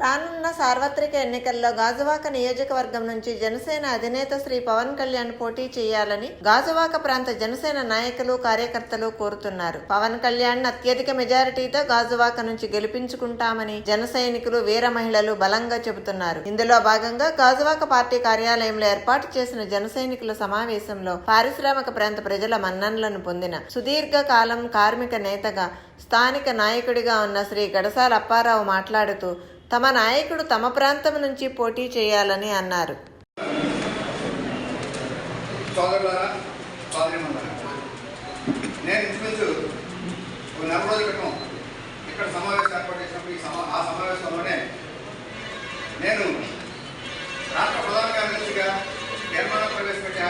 రానున్న సార్వత్రిక ఎన్నికల్లో గాజువాక నియోజకవర్గం నుంచి జనసేన అధినేత శ్రీ పవన్ కళ్యాణ్ పోటీ చేయాలని గాజువాక ప్రాంత జనసేన నాయకులు కార్యకర్తలు కోరుతున్నారు. పవన్ కళ్యాణ్ అత్యధిక మెజారిటీతో గాజువాక నుంచి గెలిపించుకుంటామని జన సైనికులు వీర మహిళలు బలంగా చెబుతున్నారు. ఇందులో భాగంగా గాజువాక పార్టీ కార్యాలయంలో ఏర్పాటు చేసిన జన సైనికుల సమావేశంలో పారిశ్రామిక ప్రాంత ప్రజల మన్ననలను పొందిన సుదీర్ఘ కాలం కార్మిక నేతగా స్థానిక నాయకుడిగా ఉన్న శ్రీ గడసాల అప్పారావు మాట్లాడుతూ తమ నాయకుడు తమ ప్రాంతం నుంచి పోటీ చేయాలని అన్నారు. నేను ఇంచుమించు నెల రోజుల క్రితం ఇక్కడ సమావేశం ఏర్పాటు చేసినప్పుడు ఈ సమా ఆ సమావేశంలోనే నేను రాష్ట్ర ప్రధాన కార్యదర్శిగా తీర్మానం ప్రవేశపెట్టే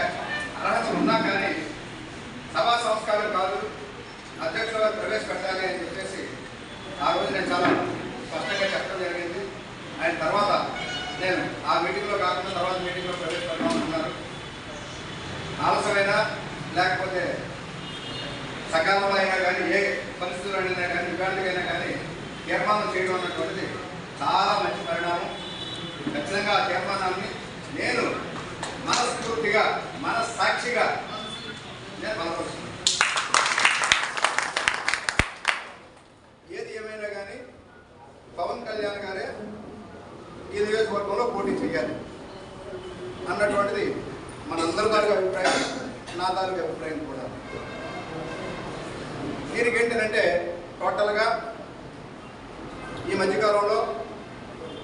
అర్హత ఉన్నా కానీ సభా సంస్కారం కాదు అధ్యక్షులుగా ప్రవేశపెట్టాలి అని చెప్పేసి ఆ రోజు నేను చాలా స్పష్టంగా చెప్పడం జరిగింది. ఆయన తర్వాత నేను ఆ మీటింగ్లో కాకుండా తర్వాత మీటింగ్లో ప్రవేశపెట్టాలనుకున్నారు ఆలస్యమైనా లేకపోతే సకాలంలో అయినా కానీ ఏ పరిస్థితుల్లో అయినా కానీ ఇబ్బందికైనా కానీ తీర్మానం చేయడం అన్నటువంటిది చాలా మంచి పరిణామం. ఖచ్చితంగా ఆ తీర్మానాన్ని నేను మనస్ఫూర్తిగా మనస్సాక్షిగా నేను బలపరుస్తున్నాను ఏది ఏమైనా కానీ పవన్ కళ్యాణ్ గారే ఈ నియోజకవర్గంలో పోటీ చేయాలి అన్నటువంటిది మనందరి తాలూకు అభిప్రాయం నా తాలూకు అభిప్రాయం కూడా. దీనికి ఏంటంటే టోటల్గా ఈ మధ్యకాలంలో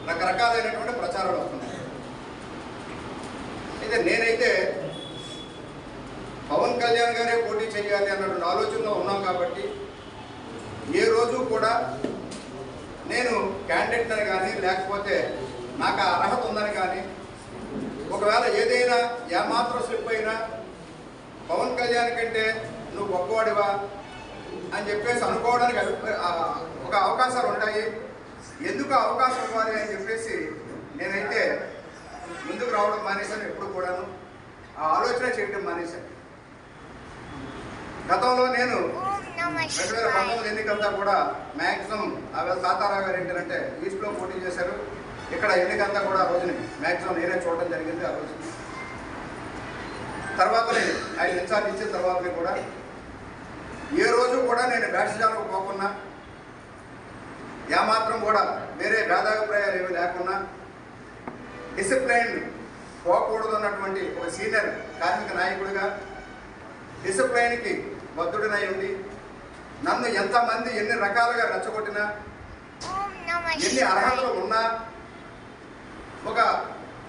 రకరకాలైనటువంటి ప్రచారాలు వస్తున్నాయి. అయితే నేనైతే పవన్ కళ్యాణ్ గారే పోటీ చేయాలి అన్నటువంటి ఆలోచనలో ఉన్నాం కాబట్టి ఏ రోజు కూడా నేను క్యాండిడేట్ అని కానీ లేకపోతే నాకు ఆ అర్హత ఉందని కానీ ఒకవేళ ఏదైనా ఏమాత్రం స్లిప్ అయినా పవన్ కళ్యాణ్ కంటే నువ్వు గొప్పవాడివా అని చెప్పేసి అనుకోవడానికి అభిప్రాయ- ఒక అవకాశాలు ఉంటాయి. ఎందుకు అవకాశం ఇవ్వాలి అని చెప్పేసి నేనైతే ముందుకు రావడం మానేశాను ఎప్పుడు కూడాను. ఆ ఆలోచన చేయడం మానేశాను. గతంలో నేను రెండు వేల పంతొమ్మిది ఎన్నికలంతా కూడా మ్యాక్సిమం ఆ వేళ తాతారావు గారు ఏంటంటే ఈస్ట్లో పోటీ చేశారు. ఇక్కడ ఎన్నికంతా కూడా ఆ రోజుని. మ్యాక్సిమం నేనే చూడటం జరిగింది ఆ రోజు. తర్వాతనే ఆయన ఇన్ఛార్జ్ ఇచ్చిన తర్వాత కూడా. ఏ రోజు కూడా నేను బ్యాట్స్మెన్కు పోకున్నా. ఏమాత్రం కూడా వేరే భేదాభిప్రాయాలు ఏమీ లేకున్నా. డిసిప్లైన్ పోకూడదు అన్నటువంటి ఒక సీనియర్ కార్మిక నాయకుడిగా డిసిప్లైన్కి బద్దుడినై ఉండి నన్ను ఎంతమంది ఎన్ని రకాలుగా రెచ్చగొట్టినా ఎన్ని అర్హతలు ఉన్నా ఒక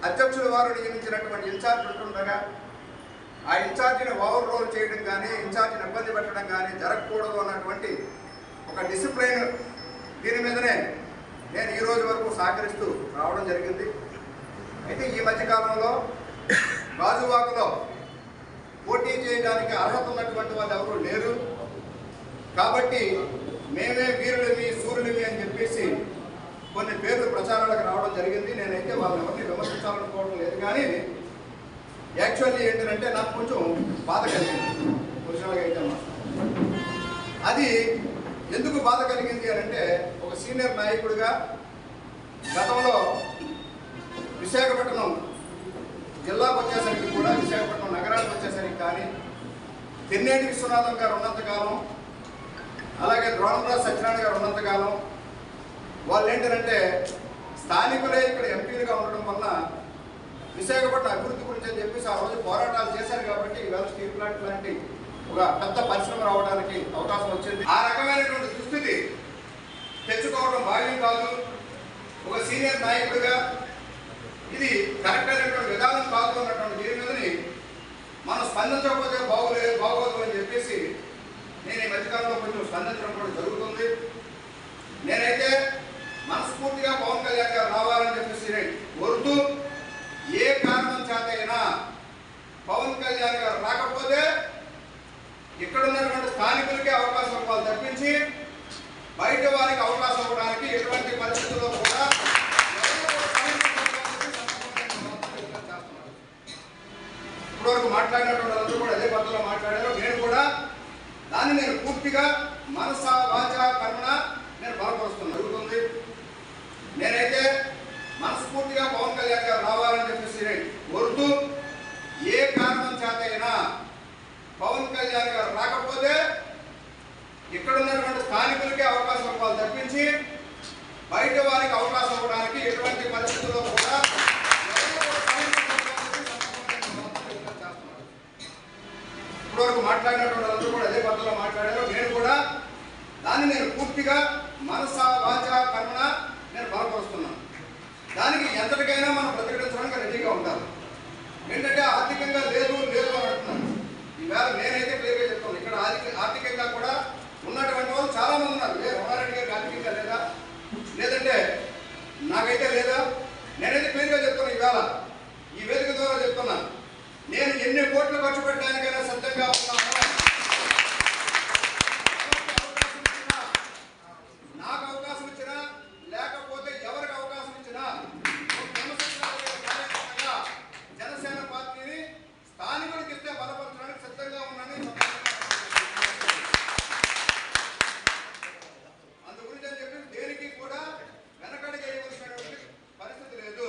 అధ్యక్షుల వారు నియమించినటువంటి ఇన్ఛార్జ్ ఉంటుండగా ఆ ఇన్ఛార్జిని ఓవర్ రోల్ చేయడం కానీ ఇన్ఛార్జిని ఇబ్బంది పెట్టడం కానీ జరగకూడదు అన్నటువంటి ఒక డిసిప్లైన్ దీని మీదనే నేను ఈ రోజు వరకు సహకరిస్తూ రావడం జరిగింది. అయితే ఈ మధ్యకాలంలో గాజువాకలో పోటీ చేయడానికి అర్హత ఉన్నటువంటి వాళ్ళు ఎవరు లేరు. కాబట్టి మేమే వీరులమి సూర్యులమి అని చెప్పేసి కొన్ని పేర్లు ప్రచారాలకు రావడం జరిగింది. నేనైతే వాళ్ళని ఎవరిని విమర్శించాలనుకోవడం లేదు. కానీ యాక్చువల్లీ ఏంటంటే నాకు కొంచెం బాధ కలిగింది. పురుషులుగా అయితే అది ఎందుకు బాధ కలిగింది అని అంటే ఒక సీనియర్ నాయకుడిగా గతంలో విశాఖపట్నం జిల్లాకు వచ్చేసరికి కూడా విశాఖపట్నం నగరానికి వచ్చేసరికి కానీ తెన్నేటి విశ్వనాథం గారు ఉన్నంతకాలం అలాగే ద్రోణరాజు సత్యనారాయణ గారు ఉన్నంతకాలం వాళ్ళు ఏంటంటే స్థానికులే ఇక్కడ ఎంపీలుగా ఉండడం వల్ల విశాఖపట్నం అభివృద్ధి గురించి అని చెప్పేసి ఆ రోజు పోరాటాలు చేశారు కాబట్టి ఈవేళ స్టీల్ ప్లాంట్ లాంటి ఒక పెద్ద పరిశ్రమ రావడానికి అవకాశం వచ్చింది. ఆ రకమైనటువంటి దుస్థితి తెచ్చుకోవడం భావ్యం కాదు. ఒక సీనియర్ నాయకుడిగా ఇది కరెక్ట్ అయినటువంటి విధానం కాదు అన్నటువంటి దీని మీదని మనం స్పందించకపోతే బాగోలే బాగోదు అని చెప్పేసి నేను ఈ మధ్యకాలంలో కొంచెం స్పందించడం కూడా జరుగుతుంది. నేనైతే మనస్ఫూర్తిగా పవన్ కళ్యాణ్ గారు రావాలని చెప్పేసి నేను కోరుతూ ఏ కారణం చేతైనా పవన్ కళ్యాణ్ గారు రాకపోతే ఇక్కడ ఉన్నటువంటి స్థానికులకే అవకాశం ఇవ్వాలి తప్పించి బయట వారికి అవకాశం ఇవ్వడానికి ఎటువంటి పరిస్థితుల్లో కూడా ఇప్పటివరకు మాట్లాడినటువంటి వాళ్ళందరూ కూడా అదే పద్ధతిలో మాట్లాడారు. నేను కూడా దాన్ని నేను పూర్తిగా మనసా వాచ కర్మణ నేను బలపరుస్తున్నాను జరుగుతుంది నేనైతే మనస్ఫూర్తిగా పవన్ కళ్యాణ్ గారు రావాలని చెప్పేసి కోరుతూ ఏ కారణం చేతైనా పవన్ కళ్యాణ్ గారు రాకపోతే ఇక్కడ ఉన్నటువంటి స్థానికులకే అవకాశం ఇవ్వాలి తప్పించి బయట వారికి అవకాశం ఇవ్వడానికి ఎటువంటి పరిస్థితుల్లో కూడా ఎవరు కూడా స్థానికులకు చేస్తున్నారు. ఇప్పటివరకు మాట్లాడినటువంటి వాళ్ళందరూ కూడా అదే పద్ధతిలో మాట్లాడారు నేను కూడా దాన్ని నేను పూర్తిగా మనస వాచ కర్మణ నేను బలపరుస్తున్నాను దానికి ఎంతటికైనా మనం ప్రతిఘటించడానికి రెడీగా ఉండాలి ఏంటంటే ఆర్థికంగా లేదు లేదు అని అంటున్నాను ఈవేళ నేనైతే క్లియర్గా చెప్తాను ఇక్కడ ఆర్థిక ఆర్థికంగా కూడా ఉన్నటువంటి వాళ్ళు చాలా మంది ఉన్నారు లేదు రమణారెడ్డి గారికి ఆర్థికంగా లేదా లేదంటే నాకైతే లేదా నేనైతే క్లియర్గా చెప్తాను ఈవేళ ఈ వేదిక ద్వారా చెప్తున్నా నేను ఎన్ని కోట్లు ఖర్చు పెట్టడానికైనా సిద్ధంగా ఉన్నాను నాకు అవకాశం ఇచ్చినా లేకపోతే ఎవరికి అవకాశం ఇచ్చినా ఒక క్రమశిక్షణాపరమైన కార్యకర్తగా జనసేన పార్టీని స్థానికులకు ఇస్తే బలపరచడానికి సిద్ధంగా ఉన్నానని అందు గురించి అని చెప్పి దేనికి కూడా వెనకడికి వేయవలసినటువంటి పరిస్థితి లేదు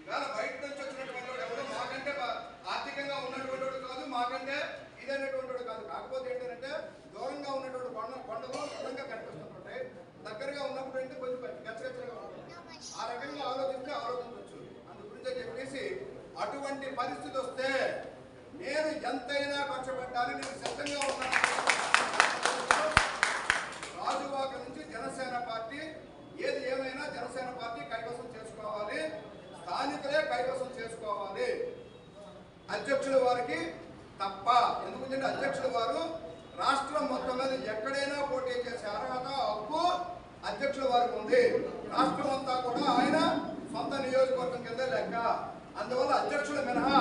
ఇవాళ బయట నుంచి వచ్చినటువంటి వాడు ఎవడో మాకంటే బా- ఆర్థికంగా ఉన్నటువంటి వాడు కాదు మాకంటే ఇదైనటువంటి వాడు కాదు కాకపోతే ఏంటంటే దూరంగా ఉన్నటువంటి కొండ కొండలు దూరంగా కనిపిస్తుంటాయి దగ్గరగా ఉన్నప్పుడు ఏంటి కొంచెం గచ్చగచ్చగా ఉంటుంది ఆ రకంగా ఆలోచిస్తే ఆలోచించవచ్చు అందు గురించి అని చెప్పేసి అటువంటి పరిస్థితి వస్తే నేను ఎంతైనా ఖర్చు నేను సిద్ధంగా ఉన్నాను. రాజువాక నుంచి జనసేన పార్టీ ఏది ఏమైనా జనసేన పార్టీ కైవసం చేసుకోవాలి స్థానికులే కైవసం చేసుకోవాలి. అధ్యక్షుల వారికి తప్ప ఎందుకంటే అధ్యక్షుల వారు రాష్ట్రం మొత్తం మీద ఎక్కడైనా పోటీ చేసే అర్హత హక్కు అధ్యక్షుల వారికి ఉంది. రాష్ట్రం అంతా కూడా ఆయన సొంత నియోజకవర్గం కింద లెక్క. అందువల్ల అధ్యక్షుడు మినహా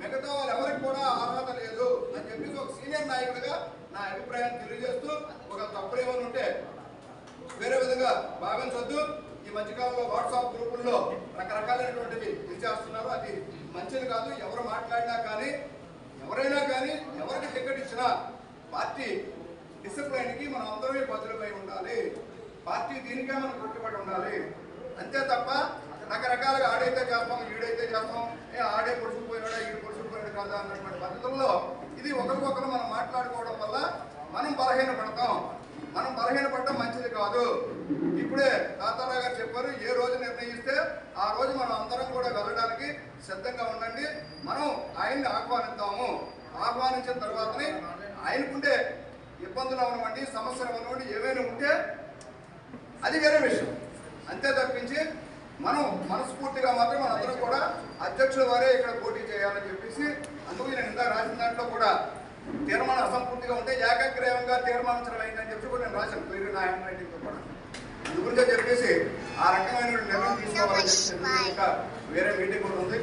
మిగతా వాళ్ళు ఎవరికి కూడా అర్హత లేదు అని చెప్పేసి ఒక సీనియర్ నాయకుడిగా నా అభిప్రాయాన్ని తెలియజేస్తూ ఒక తప్పుడు ఏమైనా ఉంటే వేరే విధంగా భావించొద్దు. ఈ మధ్యకాలంలో వాట్సాప్ గ్రూపుల్లో రకరకాలైనటువంటివి చేస్తున్నారు అది మంచిది కాదు. ఎవరు మాట్లాడినా కానీ ఎవరైనా కానీ ఎవరికి టికెట్ ఇచ్చినా పార్టీ డిసిప్లైన్కి మనం అందరమే బదులుపై ఉండాలి. పార్టీ దీనికే మనం కట్టుబడి ఉండాలి. అంతే తప్ప రకరకాలుగా ఆడైతే చేస్తాం ఈడైతే చేస్తాం. ఏ ఆడే పొడుచుకుపోయినాడా ఈడు పొడుచుకుపోయాడు కదా అన్నటువంటి పద్ధతుల్లో ఇది ఒకరికొకరు మనం మాట్లాడుకోవడం వల్ల మనం బలహీన పడతాం మనం బలహీన పడటం మంచిది కాదు. ఇప్పుడే తాతారావు గారు చెప్పారు ఏ రోజు నిర్ణయిస్తే ఆ రోజు మనం అందరం కూడా వెళ్ళడానికి సిద్ధంగా ఉండండి. మనం ఆయన్ని ఆహ్వానిద్దాము. ఆహ్వానించిన తర్వాతనే ఆయనకుంటే ఇబ్బందులు అవనివ్వండి సమస్యలు అవనివ్వండి ఏవైనా ఉంటే అది వేరే విషయం. అంతే తప్పించి మనం మనస్ఫూర్తిగా మాత్రం మనందరం కూడా అధ్యక్షుల వారే ఇక్కడ పోటీ చేయాలని చెప్పేసి అందుకు నేను ఇందాక రాసిన దాంట్లో కూడా తీర్మానం అసంపూర్తిగా ఉంటే ఏకగ్రీవంగా తీర్మానించడం అయిందని చెప్పి కూడా నేను రాశాను. పేరు నా హ్యాండ్ రైటింగ్తో కూడా. అందు గురించి చెప్పేసి ఆ రకమైన నిర్ణయం తీసుకోవాలని వేరే మీటింగ్ కూడా ఉంది.